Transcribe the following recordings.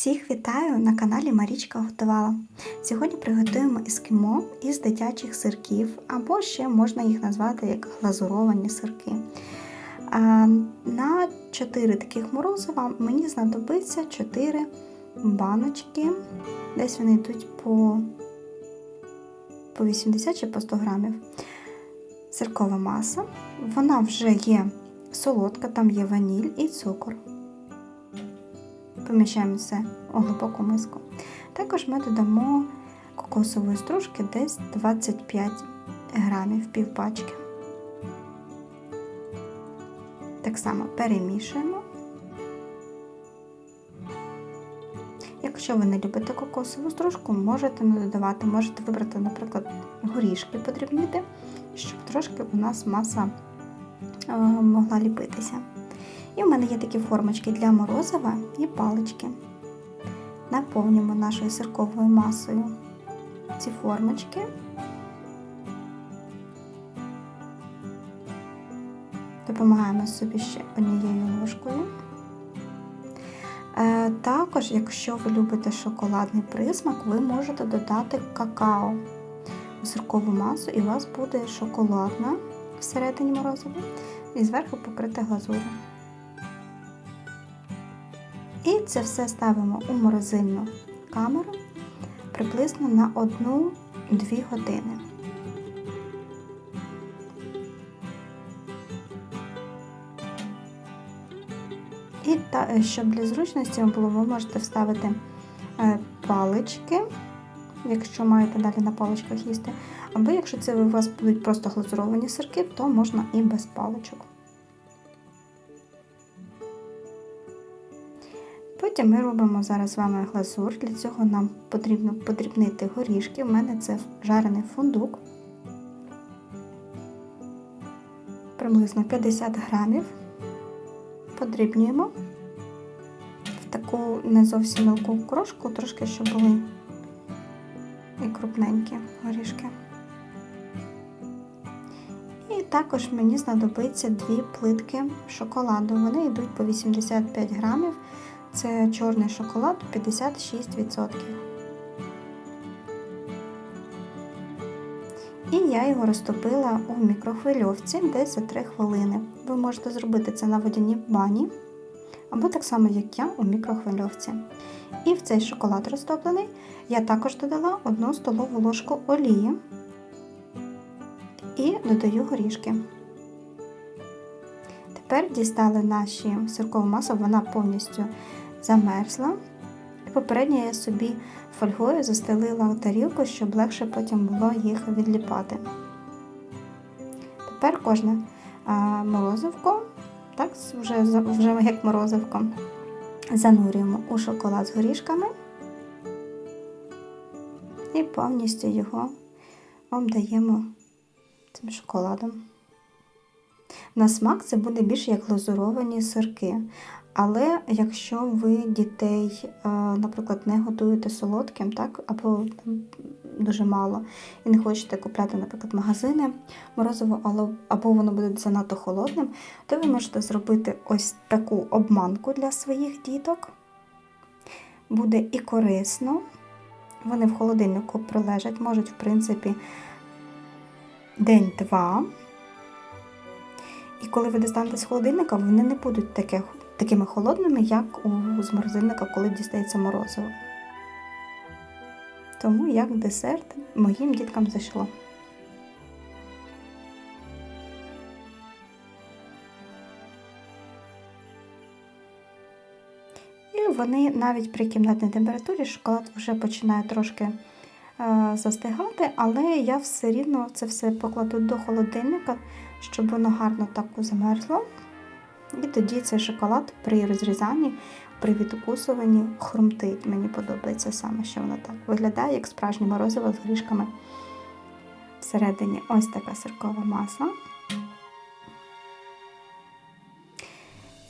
Всіх вітаю на каналі Марічка Готувала. Сьогодні приготуємо ескімо із дитячих сирків, або ще можна їх назвати як глазуровані сирки. На 4 таких морозива мені знадобиться 4 баночки. Десь вони йдуть по, по 80 чи по 100 грамів. Сиркова маса. Вона вже є солодка, там є ваніль і цукор. Поміщаємо все у глибоку миску. Також ми додамо кокосової стружки десь 25 грамів півпачки. Так само перемішуємо. Якщо ви не любите кокосову стружку, можете не додавати, можете вибрати, наприклад, горішки подрібнити, щоб трошки у нас маса е, могла ліпитися. І в мене є такі формочки для морозива і палички. Наповнюємо нашою сирковою масою ці формочки. Допомагаємо собі ще однією ложкою. Е, також, якщо ви любите шоколадний присмак, ви можете додати какао у сиркову масу, і у вас буде шоколадна всередині морозива і зверху покрита глазур'ю. Це все ставимо у морозильну камеру приблизно на 1-2 години. І та, щоб для зручності було, ви можете вставити е, палички, якщо маєте далі на паличках їсти. Або якщо це у вас будуть просто глазуровані сирки, то можна і без паличок. Потім ми робимо зараз з вами глазур. Для цього нам потрібно подрібнити горішки. У мене це жарений фундук. Приблизно 50 грамів. Подрібнюємо в таку не зовсім мілку крошку, трошки, щоб були і крупненькі горішки. І також мені знадобиться дві плитки шоколаду. Вони йдуть по 85 грамів. Це чорний шоколад 56%. І я його розтопила у мікрохвильовці десь за 3 хвилини. Ви можете зробити це на водяній бані, або так само, як я у мікрохвильовці. І в цей шоколад розтоплений я також додала 1 столову ложку олії і додаю горішки. Тепер дістали наші сиркову масу, вона повністю замерзла. І попередньо я собі фольгою застелила тарілку, щоб легше потім було їх відліпати. Тепер кожне морозивко, так, вже, вже як морозивко, занурюємо у шоколад з горішками і повністю його обдаємо цим шоколадом. На смак це буде більш як глазуровані сирки. Але якщо ви дітей, е, наприклад, не готуєте солодким, так, або дуже мало, і не хочете купляти, наприклад, магазини морозиво, або воно буде занадто холодним, то ви можете зробити ось таку обманку для своїх діток. Буде і корисно. Вони в холодильнику прилежать, можуть, в принципі, день-два. І коли ви достанете з холодильника, вони не будуть таких, такими холодними, як у з морозильника, коли дістається морозиво. Тому як десерт моїм діткам зайшло. І вони навіть при кімнатній температурі шоколад вже починає трошки застигати, але я все рівно це все покладу до холодильника щоб воно гарно так замерзло. І тоді цей шоколад при розрізанні, при відкусуванні хрумтить. Мені подобається саме, що воно так виглядає, як справжнє морозиво з горішками. Всередині ось така сиркова маса.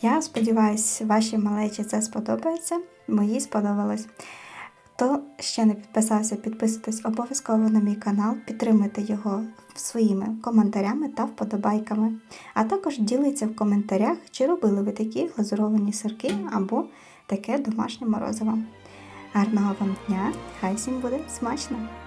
Я сподіваюся, вашій малечі це сподобається. Мені сподобалось. Хто ще не підписався, підписуйтесь обов'язково на мій канал, підтримуйте його своїми коментарями та вподобайками. А також діліться в коментарях, чи робили ви такі глазуровані сирки або таке домашнє морозиво. Гарного вам дня, хай всім буде смачно!